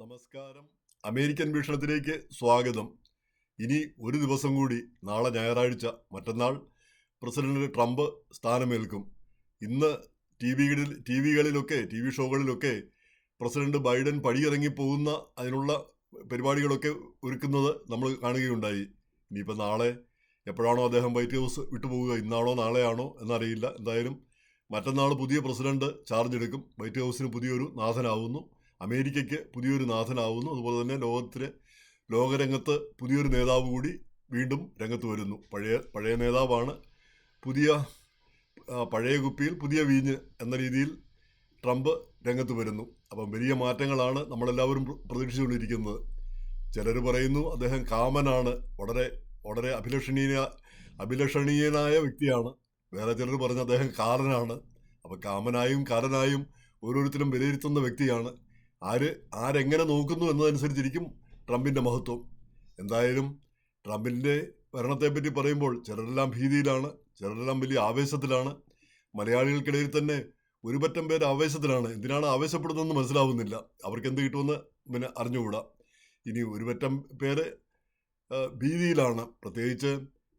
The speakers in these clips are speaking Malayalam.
നമസ്കാരം. അമേരിക്കൻ വീക്ഷണത്തിലേക്ക് സ്വാഗതം. ഇനി ഒരു ദിവസം കൂടി നാളെ ഞായറാഴ്ച മറ്റന്നാൾ പ്രസിഡന്റ് ട്രംപ് സ്ഥാനമേൽക്കും. ഇന്ന് ടി വികളിൽ ടി വികളിലൊക്കെ ടി വി ഷോകളിലൊക്കെ പ്രസിഡന്റ് ബൈഡൻ പടിയിറങ്ങി പോകുന്ന അതിനുള്ള പരിപാടികളൊക്കെ ഒരുക്കുന്നത് നമ്മൾ കാണുകയുണ്ടായി. ഇനിയിപ്പോൾ നാളെ എപ്പോഴാണോ അദ്ദേഹം വൈറ്റ് ഹൗസ് വിട്ടുപോവുക ഇന്നാണോ നാളെയാണോ എന്നറിയില്ല. എന്തായാലും മറ്റന്നാൾ പുതിയ പ്രസിഡന്റ് ചാർജ് എടുക്കും. വൈറ്റ് ഹൗസിന് പുതിയൊരു നാഥനാവുന്നു. അമേരിക്കയ്ക്ക് പുതിയൊരു നാഥനാവുന്നു. അതുപോലെ തന്നെ ലോകത്തിലെ ലോകരംഗത്ത് പുതിയൊരു നേതാവ് കൂടി വീണ്ടും രംഗത്ത് വരുന്നു. പഴയ പഴയ നേതാവാണ്. പുതിയ പഴയ കുപ്പിയിൽ പുതിയ വീഞ്ഞ് എന്ന രീതിയിൽ ട്രംപ് രംഗത്ത് വരുന്നു. അപ്പം വലിയ മാറ്റങ്ങളാണ് നമ്മളെല്ലാവരും പ്ര- പ്രതീക്ഷിച്ചുകൊണ്ടിരിക്കുന്നത്. ചിലർ പറയുന്നു അദ്ദേഹം കാമനാണ്. വളരെ വളരെ അഭിലഷണീയ അഭിലഷണീയനായ വ്യക്തിയാണ്. വേറെ ചിലർ പറഞ്ഞ അദ്ദേഹം കാരനാണ് അപ്പം കാമനായും കാരനായും ഓരോരുത്തരും വിലയിരുത്തുന്ന വ്യക്തിയാണ്. ആര് ആരെങ്ങനെ നോക്കുന്നു എന്നതനുസരിച്ചിരിക്കും ട്രംപിന്റെ മഹത്വം. എന്തായാലും ട്രംപിന്റെ ഭരണത്തെപ്പറ്റി പറയുമ്പോൾ ചിലരെല്ലാം ഭീതിയിലാണ് ചിലരെല്ലാം വലിയ ആവേശത്തിലാണ്. മലയാളികൾക്കിടയിൽ തന്നെ ഒരുപറ്റം പേര് ആവേശത്തിലാണ്. എന്തിനാണ് ആവേശപ്പെടുന്നതെന്ന് മനസ്സിലാവുന്നില്ല. അവർക്ക് എന്ത് കിട്ടുമെന്ന് പിന്നെ അറിഞ്ഞുകൂടാ. ഇനി ഒരുപറ്റം പേര് ഭീതിയിലാണ്. പ്രത്യേകിച്ച്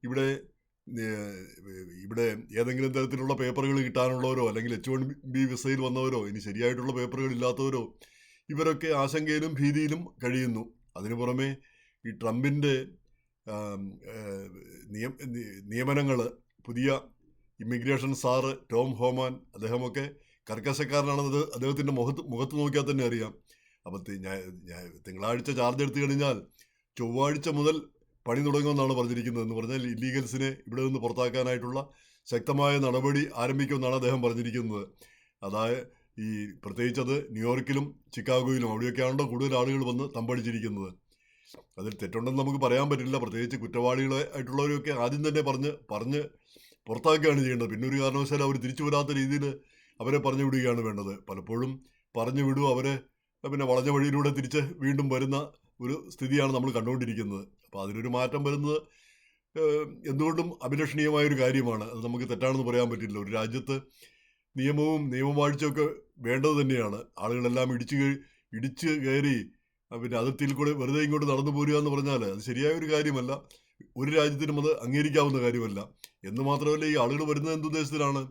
ഇവിടെ ഇവിടെ ഏതെങ്കിലും തരത്തിലുള്ള പേപ്പറുകൾ കിട്ടാനുള്ളവരോ അല്ലെങ്കിൽ എച്ച് വൺ ബി വിസയിൽ വന്നവരോ ഇനി ശരിയായിട്ടുള്ള പേപ്പറുകൾ ഇല്ലാത്തവരോ ഇവരൊക്കെ ആശങ്കയിലും ഭീതിയിലും കഴിയുന്നു. അതിനു പുറമെ ഈ ട്രംപിന്റെ നിയമനങ്ങൾ പുതിയ ഇമിഗ്രേഷൻ സാറ് ടോം ഹോമാൻ അദ്ദേഹമൊക്കെ കർക്കശക്കാരനാണെന്നത് അദ്ദേഹത്തിന്റെ മുഖത്ത് മുഖത്ത് നോക്കിയാൽ തന്നെ അറിയാം. അപ്പം ഞാൻ ഞാ- ഞാ- തിങ്കളാഴ്ച ചാർജ് എടുത്തു കഴിഞ്ഞാൽ ചൊവ്വാഴ്ച മുതൽ പണി തുടങ്ങുമെന്നാണ് പറഞ്ഞിരിക്കുന്നത് എന്ന് പറഞ്ഞാൽ ഇല്ലീഗൽസിനെ ഇവിടെ നിന്ന് പുറത്താക്കാനായിട്ടുള്ള ശക്തമായ നടപടി ആരംഭിക്കുമെന്നാണ് അദ്ദേഹം പറഞ്ഞിരിക്കുന്നത്. അതായത് ഈ പ്രത്യേകിച്ചത് ന്യൂയോർക്കിലും ചിക്കാഗോയിലും അവിടെയൊക്കെയാണല്ലോ കൂടുതൽ ആളുകൾ വന്ന് തമ്പടിച്ചിരിക്കുന്നത്. അതിൽ തെറ്റുണ്ടെന്ന് നമുക്ക് പറയാൻ പറ്റില്ല. പ്രത്യേകിച്ച് കുറ്റവാളികളെ ആയിട്ടുള്ളവരൊക്കെ ആദ്യം തന്നെ പറഞ്ഞ് പറഞ്ഞ് പുറത്താക്കുകയാണ് ചെയ്യേണ്ടത്. പിന്നെ ഒരു കാരണവശാലും അവർ തിരിച്ചു വരാത്ത രീതിയിൽ അവരെ പറഞ്ഞു വിടുകയാണ് വേണ്ടത്. പലപ്പോഴും പറഞ്ഞു വിടും അവരെ പിന്നെ വളഞ്ഞ വഴിയിലൂടെ തിരിച്ച് വീണ്ടും വരുന്ന ഒരു സ്ഥിതിയാണ് നമ്മൾ കണ്ടുകൊണ്ടിരിക്കുന്നത്. അപ്പോൾ അതിനൊരു മാറ്റം വരുന്നത് എന്തുകൊണ്ടും അഭിലഷണീയമായ ഒരു കാര്യമാണ്. അത് നമുക്ക് തെറ്റാണെന്ന് പറയാൻ പറ്റില്ല. ഒരു രാജ്യത്ത് നിയമവും നിയമവാഴ്ചയൊക്കെ വേണ്ടത് തന്നെയാണ്. ആളുകളെല്ലാം ഇടിച്ചു ഇടിച്ച് കയറി പിന്നെ അതിർത്തിയിൽ കൂടെ വെറുതെ ഇങ്ങോട്ട് നടന്നു പോരുക എന്ന് പറഞ്ഞാൽ അത് ശരിയായ ഒരു കാര്യമല്ല. ഒരു രാജ്യത്തിനും അത് അംഗീകരിക്കാവുന്ന കാര്യമല്ല. എന്ന് മാത്രമല്ല ഈ ആളുകൾ വരുന്നത് എന്തുദ്ദേശത്തിലാണ്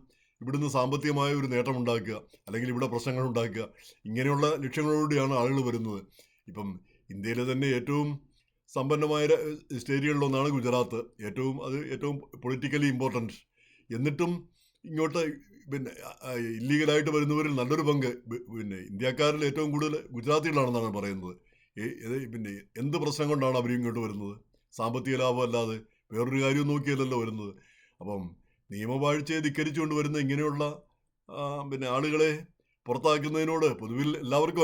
ഇവിടുന്ന് സാമ്പത്തികമായ ഒരു നേട്ടം ഉണ്ടാക്കുക അല്ലെങ്കിൽ ഇവിടെ പ്രശ്നങ്ങൾ ഉണ്ടാക്കുക. ഇങ്ങനെയുള്ള ലക്ഷ്യങ്ങളോടുകൂടിയാണ് ആളുകൾ വരുന്നത്. ഇപ്പം ഇന്ത്യയിലെ തന്നെ ഏറ്റവും സമ്പന്നമായ സ്റ്റേറ്റുകളിലൊന്നാണ് ഗുജറാത്ത്. ഏറ്റവും അത് ഏറ്റവും പൊളിറ്റിക്കലി ഇമ്പോർട്ടന്റ്. എന്നിട്ടും ഇങ്ങോട്ട് പിന്നെ ഇല്ലീഗലായിട്ട് വരുന്നവരിൽ നല്ലൊരു പങ്ക് പിന്നെ ഇന്ത്യക്കാരിൽ ഏറ്റവും കൂടുതൽ ഗുജറാത്തികളാണെന്നാണ് പറയുന്നത്. പിന്നെ എന്ത് പ്രശ്നം കൊണ്ടാണ് അവർ ഇങ്ങോട്ട് വരുന്നത്? സാമ്പത്തിക ലാഭം അല്ലാതെ വേറൊരു കാര്യവും നോക്കിയല്ലല്ലോ വരുന്നത്. അപ്പം നിയമവാഴ്ചയെ ധിക്കരിച്ചുകൊണ്ട് വരുന്ന ഇങ്ങനെയുള്ള പിന്നെ ആളുകളെ പുറത്താക്കുന്നതിനോട് പൊതുവിൽ എല്ലാവർക്കും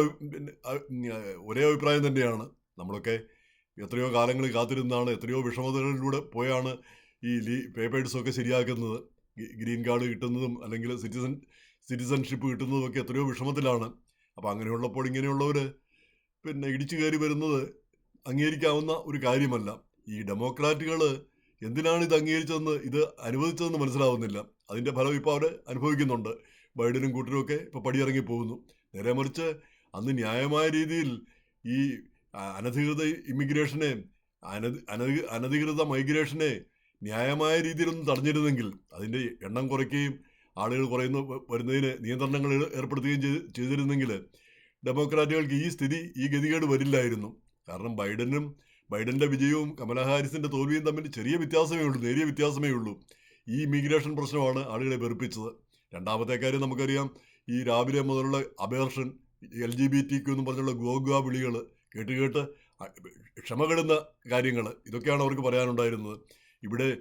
ഒരേ അഭിപ്രായം തന്നെയാണ്. നമ്മളൊക്കെ എത്രയോ കാലങ്ങൾ കാത്തിരുന്നാണ് എത്രയോ വിഷമതകളിലൂടെ പോയാണ് ഈ ലീ പേപ്പേഴ്സൊക്കെ ശരിയാക്കുന്നത്. ഗ്രീൻ കാർഡ് കിട്ടുന്നതും അല്ലെങ്കിൽ സിറ്റിസൺ സിറ്റിസൺഷിപ്പ് കിട്ടുന്നതും ഒക്കെ എത്രയോ വിഷമത്തിലാണ്. അപ്പോൾ അങ്ങനെയുള്ളപ്പോൾ ഇങ്ങനെയുള്ളവർ പിന്നെ ഇടിച്ചു കയറി വരുന്നത് അംഗീകരിക്കാവുന്ന ഒരു കാര്യമല്ല. ഈ ഡെമോക്രാറ്റുകൾ എന്തിനാണ് ഇത് അംഗീകരിച്ചതെന്ന് ഇത് അനുവദിച്ചതെന്ന് മനസ്സിലാവുന്നില്ല. അതിന്റെ ഫലം ഇപ്പോൾ അവർ അനുഭവിക്കുന്നുണ്ട്. ബൈഡനും കൂട്ടരും ഒക്കെ ഇപ്പോൾ പടിയിറങ്ങി പോകുന്നു. നേരെ മറിച്ച് അന്ന് ന്യായമായ രീതിയിൽ ഈ അനധികൃത ഇമിഗ്രേഷനെ അനധി അനധികൃത മൈഗ്രേഷനെ ന്യായമായ രീതിയിലൊന്നും തടഞ്ഞിരുന്നെങ്കിൽ അതിന്റെ എണ്ണം കുറയ്ക്കുകയും ആളുകൾ കുറയുന്ന വരുന്നതിന് നിയന്ത്രണങ്ങൾ ഏർപ്പെടുത്തുകയും ചെയ്ത് ചെയ്തിരുന്നെങ്കിൽ ഡെമോക്രാറ്റുകൾക്ക് ഈ സ്ഥിതി ഈ ഗതികേട് വരില്ലായിരുന്നു. കാരണം ബൈഡനും ബൈഡന്റെ വിജയവും കമലാ ഹാരിസിന്റെ തോൽവിയും തമ്മിൽ ചെറിയ വ്യത്യാസമേ ഉള്ളൂ നേരിയ വ്യത്യാസമേ ഉള്ളൂ. ഈ ഇമിഗ്രേഷൻ പ്രശ്നമാണ് ആളുകളെ വെറുപ്പിച്ചത്. രണ്ടാമത്തെ കാര്യം നമുക്കറിയാം ഈ രാവിലെ മുതലുള്ള abortion L G B T Q എന്ന് പറഞ്ഞുള്ള ഗോഗ വിളികൾ കേട്ട് കേട്ട് ക്ഷമകെടുന്ന ക്ഷമ കെടുന്ന കാര്യങ്ങൾ ഇതൊക്കെയാണ് അവർക്ക് പറയാനുണ്ടായിരുന്നത്. ഇവിടെ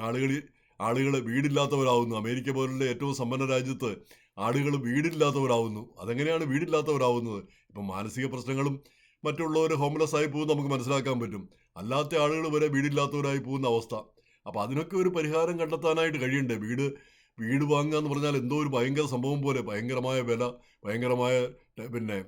ആളുകൾ ആളുകൾ വീടില്ലാത്തവരാവുന്നു. അമേരിക്ക പോലുള്ള ഏറ്റവും സമ്പന്ന രാജ്യത്ത് ആളുകൾ വീടില്ലാത്തവരാവുന്നു. അതെങ്ങനെയാണ് വീടില്ലാത്തവരാവുന്നത്? ഇപ്പം മാനസിക പ്രശ്നങ്ങളും മറ്റുള്ളവർ ഹോംലെസ് ആയി പോകും നമുക്ക് മനസ്സിലാക്കാൻ പറ്റും. അല്ലാത്ത ആളുകൾ വരെ വീടില്ലാത്തവരായി പോകുന്ന അവസ്ഥ. അപ്പോൾ അതിനൊക്കെ ഒരു പരിഹാരം കണ്ടെത്താനായിട്ട് കഴിയണ്ടേ? വീട് വീട് വാങ്ങുക എന്ന് പറഞ്ഞാൽ എന്തോ ഒരു ഭയങ്കര സംഭവം പോലെ ഭയങ്കരമായ വില ഭയങ്കരമായ പിന്നെ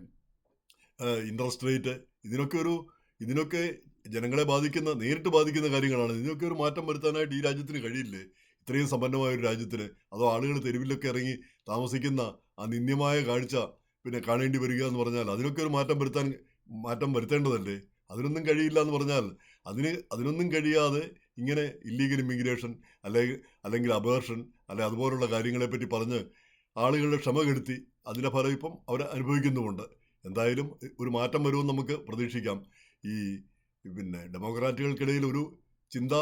ഇൻട്രസ്റ്റ് റേറ്റ് ഇതിനൊക്കെ ഒരു ഇതിനൊക്കെ ജനങ്ങളെ ബാധിക്കുന്ന നേരിട്ട് ബാധിക്കുന്ന കാര്യങ്ങളാണ്. ഇതിനൊക്കെ ഒരു മാറ്റം വരുത്താനായിട്ട് ഈ രാജ്യത്തിന് കഴിയില്ലേ? ഇത്രയും സമ്പന്നമായ ഒരു രാജ്യത്തിന്. അതോ ആളുകൾ തെരുവിലൊക്കെ ഇറങ്ങി താമസിക്കുന്ന ആ നിന്ദ്യമായ കാഴ്ച പിന്നെ കാണേണ്ടി വരിക എന്ന് പറഞ്ഞാൽ അതിനൊക്കെ ഒരു മാറ്റം വരുത്താൻ മാറ്റം വരുത്തേണ്ടതല്ലേ? അതിനൊന്നും കഴിയില്ല എന്ന് പറഞ്ഞാൽ അതിന് അതിനൊന്നും കഴിയാതെ ഇങ്ങനെ ഇല്ലീഗൽ ഇമിഗ്രേഷൻ അല്ലെങ്കിൽ അല്ലെങ്കിൽ അബേർഷൻ അല്ലെ അതുപോലുള്ള കാര്യങ്ങളെപ്പറ്റി പറഞ്ഞ് ആളുകളുടെ ക്ഷമ കെടുത്തി അതിന്റെ ഫലം ഇപ്പം അവർ അനുഭവിക്കുന്നുമുണ്ട്. എന്തായാലും ഒരു മാറ്റം വരുമെന്ന് നമുക്ക് പ്രതീക്ഷിക്കാം. ഈ പിന്നെ ഡെമോക്രാറ്റുകൾക്കിടയിൽ ഒരു ചിന്ത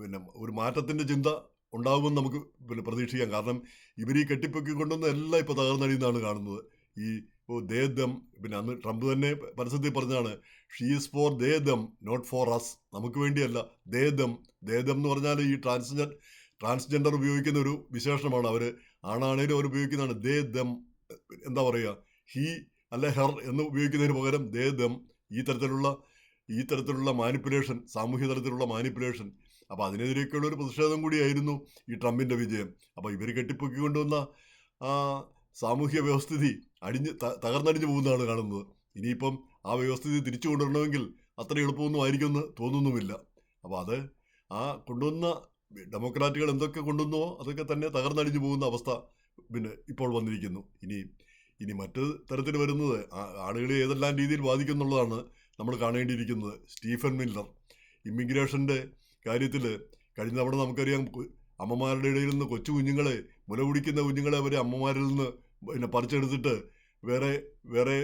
പിന്നെ ഒരു മാറ്റത്തിന്റെ ചിന്ത ഉണ്ടാകുമെന്ന് നമുക്ക് പിന്നെ പ്രതീക്ഷിക്കാം. കാരണം ഇവർ ഈ കെട്ടിപ്പൊക്കി കൊണ്ടുവന്ന എല്ലാം ഇപ്പോൾ തകർന്നടിയുന്നതാണ് കാണുന്നത്. ഈ ദേദം പിന്നെ അന്ന് ട്രംപ് തന്നെ പരസ്യത്തിൽ പറഞ്ഞാണ് she's for they them not for us നമുക്ക് വേണ്ടിയല്ല ദേദം ദേദം എന്ന് പറഞ്ഞാൽ ഈ ട്രാൻസ്ജെൻ ട്രാൻസ്ജെൻഡർ ഉപയോഗിക്കുന്ന ഒരു വിശേഷണമാണ് അവർ ആണാണേലും അവർ ഉപയോഗിക്കുന്നതാണ്. ദേദം എന്താ പറയുക ഹീ അല്ല ഹെർ എന്ന് ഉപയോഗിക്കുന്നതിന് പകരം ദേദം ഈ തരത്തിലുള്ള ഈ തരത്തിലുള്ള മാനിപ്പുലേഷൻ സാമൂഹ്യ തലത്തിലുള്ള മാനിപ്പുലേഷൻ അപ്പോൾ അതിനെതിരെയൊക്കെയുള്ള ഒരു പ്രതിഷേധം കൂടിയായിരുന്നു ഈ ട്രംപിന്റെ വിജയം. അപ്പോൾ ഇവർ കെട്ടിപ്പൊക്കി കൊണ്ടുവന്ന സാമൂഹ്യ വ്യവസ്ഥിതി അടിഞ്ഞ് തകർന്നടിഞ്ഞു പോകുന്നതാണ് കാണുന്നത്. ഇനിയിപ്പം ആ വ്യവസ്ഥിതി തിരിച്ചു കൊണ്ടുവരണമെങ്കിൽ അത്ര എളുപ്പമൊന്നും ആയിരിക്കുമെന്ന് തോന്നുന്നുമില്ല. അപ്പോൾ അത് ആ കൊണ്ടുവന്ന ഡെമോക്രാറ്റുകൾ എന്തൊക്കെ കൊണ്ടുവന്നോ അതൊക്കെ തന്നെ തകർന്നടിഞ്ഞു പോകുന്ന അവസ്ഥ പിന്നെ ഇപ്പോൾ വന്നിരിക്കുന്നു. ഇനി ഇനി മറ്റു തരത്തിൽ വരുന്നത് ആളുകളെ ഏതെല്ലാം രീതിയിൽ ബാധിക്കുന്നുള്ളതാണ് നമ്മൾ കാണേണ്ടിയിരിക്കുന്നത് സ്റ്റീഫൻ മില്ലർ. ഇമിഗ്രേഷന്റെ കാര്യത്തിൽ കഴിഞ്ഞ തവണ നമുക്കറിയാം അമ്മമാരുടെ ഇടയിൽ നിന്ന് കൊച്ചു കുഞ്ഞുങ്ങളെ മുല കുടിക്കുന്ന കുഞ്ഞുങ്ങളെ അവരെ അമ്മമാരിൽ നിന്ന് പിന്നെ പറിച്ചെടുത്തിട്ട് വേറെ വേറെ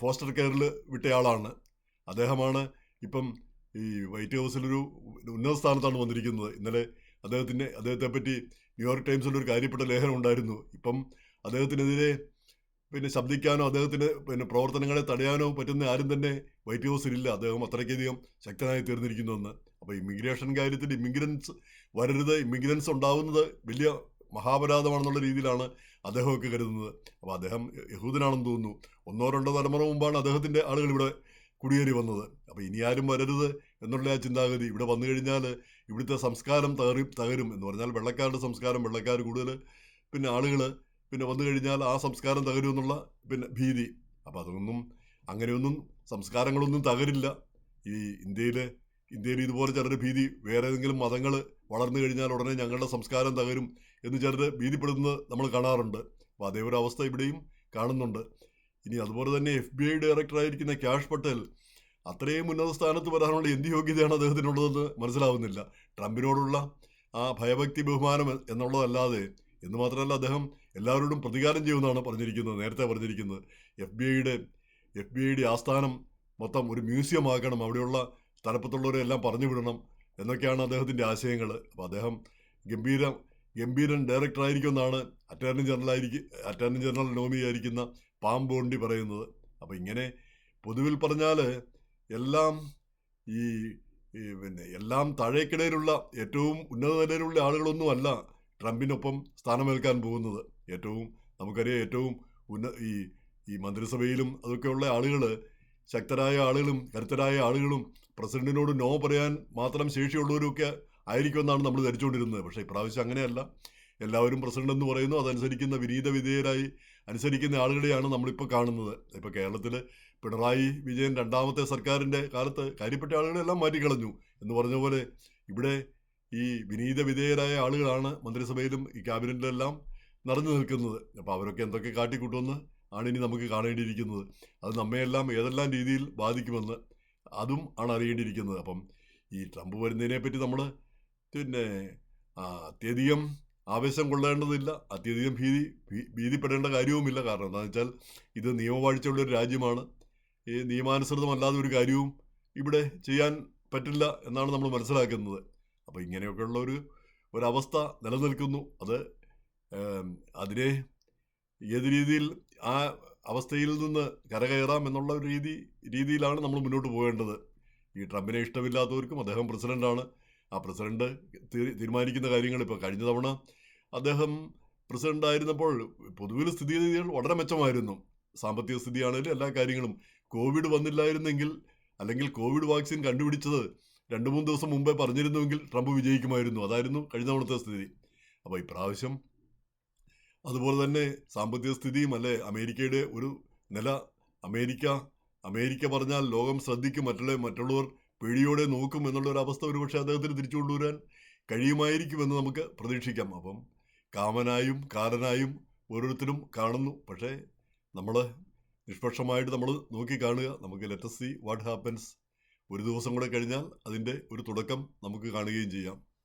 ഫോസ്റ്റർ കെയറിൽ വിട്ടയാളാണ്. അദ്ദേഹമാണ് ഇപ്പം ഈ വൈറ്റ് ഹൗസിലൊരു ഉന്നത സ്ഥാനത്താണ് വന്നിരിക്കുന്നത്. ഇന്നലെ അദ്ദേഹത്തിന്റെ അദ്ദേഹത്തെ പറ്റി ന്യൂയോർക്ക് ടൈംസിൽ ഒരു കാര്യപ്പെട്ട ലേഖനം ഉണ്ടായിരുന്നു. ഇപ്പം അദ്ദേഹത്തിനെതിരെ പിന്നെ ശബ്ദിക്കാനോ അദ്ദേഹത്തിന് പിന്നെ പ്രവർത്തനങ്ങളെ തടയാനോ പറ്റുന്ന ആരും തന്നെ വൈറ്റ് ഹൗസിലില്ല അദ്ദേഹം അത്രയ്ക്കധികം ശക്തനായി തീർന്നിരിക്കുന്നുവെന്ന്. അപ്പോൾ ഇമിഗ്രേഷൻ കാര്യത്തിൽ ഇമിഗ്രൻസ് വരരുത്. ഇമിഗ്രൻസ് ഉണ്ടാവുന്നത് വലിയ മഹാപരാധമാണെന്നുള്ള രീതിയിലാണ് അദ്ദേഹമൊക്കെ കരുതുന്നത്. അപ്പോൾ അദ്ദേഹം യഹൂദനാണെന്ന് തോന്നുന്നു. ഒന്നോ രണ്ടോ തലമുറ മുമ്പാണ് അദ്ദേഹത്തിന്റെ ആളുകൾ ഇവിടെ കുടിയേറി വന്നത്. അപ്പോൾ ഇനി ആരും വരരുത് എന്നുള്ള ആ ചിന്താഗതി ഇവിടെ വന്നു കഴിഞ്ഞാൽ ഇവിടുത്തെ സംസ്കാരം തകറി തകരും എന്ന് പറഞ്ഞാൽ വെള്ളക്കാരുടെ സംസ്കാരം വെള്ളക്കാർ കൂടുതൽ പിന്നെ ആളുകൾ പിന്നെ വന്നു കഴിഞ്ഞാൽ ആ സംസ്കാരം തകരും എന്നുള്ള പിന്നെ ഭീതി. അപ്പം അതൊന്നും അങ്ങനെയൊന്നും സംസ്കാരങ്ങളൊന്നും തകരില്ല. ഈ ഇന്ത്യയിൽ ഇന്ത്യയിൽ ഇതുപോലെ ചിലർ ഭീതി വേറെ ഏതെങ്കിലും മതങ്ങൾ വളർന്നു കഴിഞ്ഞാൽ ഉടനെ ഞങ്ങളുടെ സംസ്കാരം തകരും എന്ന് ചിലർ ഭീതിപ്പെടുന്നത് നമ്മൾ കാണാറുണ്ട്. അപ്പോൾ അതേ ഒരു അവസ്ഥ ഇവിടെയും കാണുന്നുണ്ട്. ഇനി അതുപോലെ തന്നെ എഫ് ബി ഐ ഡയറക്ടറായിരിക്കുന്ന ക്യാഷ് പട്ടേൽ അത്രയും ഉന്നത സ്ഥാനത്ത് വരാനുള്ള എന്ത് യോഗ്യതയാണ് അദ്ദേഹത്തിനുള്ളതെന്ന് മനസ്സിലാവുന്നില്ല. ട്രംപിനോടുള്ള ആ ഭയഭക്തി ബഹുമാനം എന്നുള്ളതല്ലാതെ എന്ന് മാത്രമല്ല അദ്ദേഹം എല്ലാവരോടും പ്രതികാരം ചെയ്യുമെന്നാണ് പറഞ്ഞിരിക്കുന്നത്. നേരത്തെ പറഞ്ഞിരിക്കുന്നത്. എഫ് ബി ഐയുടെ എഫ് ബി ഐയുടെ ആസ്ഥാനം മൊത്തം ഒരു മ്യൂസിയം ആക്കണം അവിടെയുള്ള തലപ്പത്തുള്ളവരെ എല്ലാം പറഞ്ഞു വിടണം എന്നൊക്കെയാണ് അദ്ദേഹത്തിന്റെ ആശയങ്ങൾ. അപ്പോൾ അദ്ദേഹം ഗംഭീര ഗംഭീരൻ ഡയറക്ടറായിരിക്കുമെന്നാണ് അറ്റോർണി ജനറലായിരിക്കും അറ്റോർണി ജനറൽ നോമി ആയിരിക്കുന്ന പാം ബോണ്ടി പറയുന്നത്. അപ്പോൾ ഇങ്ങനെ പൊതുവിൽ പറഞ്ഞാൽ എല്ലാം ഈ പിന്നെ എല്ലാം താഴേക്കിടയിലുള്ള ഏറ്റവും ഉന്നത നിലയിലുള്ള ആളുകളൊന്നുമല്ല ട്രംപിനൊപ്പം സ്ഥാനമേൽക്കാൻ പോകുന്നത്. ഏറ്റവും നമുക്കറിയാം ഏറ്റവും ഉന്ന ഈ ഈ മന്ത്രിസഭയിലും അതൊക്കെയുള്ള ആളുകൾ ശക്തരായ ആളുകളും കരുത്തരായ ആളുകളും പ്രസിഡന്റിനോട് നോ പറയാൻ മാത്രം ശേഷിയുള്ളവരൊക്കെ ആയിരിക്കുമെന്നാണ് നമ്മൾ ധരിച്ചുകൊണ്ടിരുന്നത്. പക്ഷേ ഇപ്രാവശ്യം അങ്ങനെയല്ല. എല്ലാവരും പ്രസിഡന്റ് എന്ന് പറയുന്നു. അതനുസരിക്കുന്ന വിനീത വിധേയരായി അനുസരിക്കുന്ന ആളുകളെയാണ് നമ്മളിപ്പോൾ കാണുന്നത്. ഇപ്പോൾ കേരളത്തിൽ പിണറായി വിജയൻ രണ്ടാമത്തെ സർക്കാരിന്റെ കാലത്ത് കാര്യപ്പെട്ട ആളുകളെല്ലാം മാറ്റിക്കളഞ്ഞു. എന്ന് പറഞ്ഞ പോലെ ഇവിടെ ഈ വിനീത വിധേയരായ ആളുകളാണ് മന്ത്രിസഭയിലും ഈ ക്യാബിനറ്റിലെല്ലാം നിറഞ്ഞു നിൽക്കുന്നത്. അപ്പോൾ അവരൊക്കെ എന്തൊക്കെ കാട്ടിക്കൂട്ടുമെന്ന് ആണ് ഇനി നമുക്ക് കാണേണ്ടിയിരിക്കുന്നത്. അത് നമ്മയെല്ലാം ഏതെല്ലാം രീതിയിൽ ബാധിക്കുമെന്ന് അതും ആണ് അറിയേണ്ടിയിരിക്കുന്നത്. അപ്പം ഈ ട്രംപ് വരുന്നതിനെ പറ്റി നമ്മൾ പിന്നെ അത്യധികം ആവേശം കൊള്ളേണ്ടതില്ല അത്യധികം ഭീതി ഭീതിപ്പെടേണ്ട കാര്യവുമില്ല. കാരണം എന്താണെന്ന് വെച്ചാൽ ഇത് നിയമവാഴ്ചയുള്ള ഒരു രാജ്യമാണ്. ഈ നിയമാനുസൃതമല്ലാതെ ഒരു കാര്യവും ഇവിടെ ചെയ്യാൻ പറ്റില്ല എന്നാണ് നമ്മൾ മനസ്സിലാക്കുന്നത്. അപ്പോൾ ഇങ്ങനെയൊക്കെയുള്ള ഒരു ഒരവസ്ഥ നിലനിൽക്കുന്നു. അത് അതിനെ ഏത് രീതിയിൽ ആ അവസ്ഥയിൽ നിന്ന് കരകയറാം എന്നുള്ള ഒരു രീതി രീതിയിലാണ് നമ്മൾ മുന്നോട്ട് പോകേണ്ടത്. ഈ ട്രംപിനെ ഇഷ്ടമില്ലാത്തവർക്കും അദ്ദേഹം പ്രസിഡന്റാണ് ആ പ്രസിഡന്റ് തീരുമാനിക്കുന്ന കാര്യങ്ങൾ ഇപ്പോൾ കഴിഞ്ഞ തവണ അദ്ദേഹം പ്രസിഡന്റ് ആയിരുന്നപ്പോൾ പൊതുവിൽ സ്ഥിതിഗതികൾ വളരെ മെച്ചമായിരുന്നു. സാമ്പത്തിക സ്ഥിതിയാണെങ്കിലും എല്ലാ കാര്യങ്ങളും. കോവിഡ് വന്നില്ലായിരുന്നെങ്കിൽ അല്ലെങ്കിൽ കോവിഡ് വാക്സിൻ കണ്ടുപിടിച്ചത് രണ്ട് മൂന്ന് ദിവസം മുമ്പേ പറഞ്ഞിരുന്നുവെങ്കിൽ ട്രംപ് വിജയിക്കുമായിരുന്നു. അതായിരുന്നു കഴിഞ്ഞ തവണത്തെ സ്ഥിതി. അപ്പോൾ ഇപ്രാവശ്യം അതുപോലെ തന്നെ സാമ്പത്തിക സ്ഥിതിയും അല്ലെ? അമേരിക്കയുടെ ഒരു നില. അമേരിക്ക അമേരിക്ക പറഞ്ഞാൽ ലോകം ശ്രദ്ധിക്കും മറ്റുള്ള മറ്റുള്ളവർ പേടിയോടെ നോക്കും എന്നുള്ള ഒരു അവസ്ഥ ഒരുപക്ഷെ അദ്ദേഹത്തിന് തിരിച്ചു കൊണ്ടുവരാൻ കഴിയുമായിരിക്കുമെന്ന് നമുക്ക് പ്രതീക്ഷിക്കാം. അപ്പം കാമനായും കാരനായും ഓരോരുത്തരും കാണുന്നു. പക്ഷേ നമ്മൾ നിഷ്പക്ഷമായിട്ട് നമ്മൾ നോക്കി കാണുക. നമുക്ക് ലെറ്റസ് സി വാട്ട് ഹാപ്പൻസ് ഒരു ദിവസം കൂടെ കഴിഞ്ഞാൽ അതിന്റെ ഒരു തുടക്കം നമുക്ക് കാണുകയും ചെയ്യാം.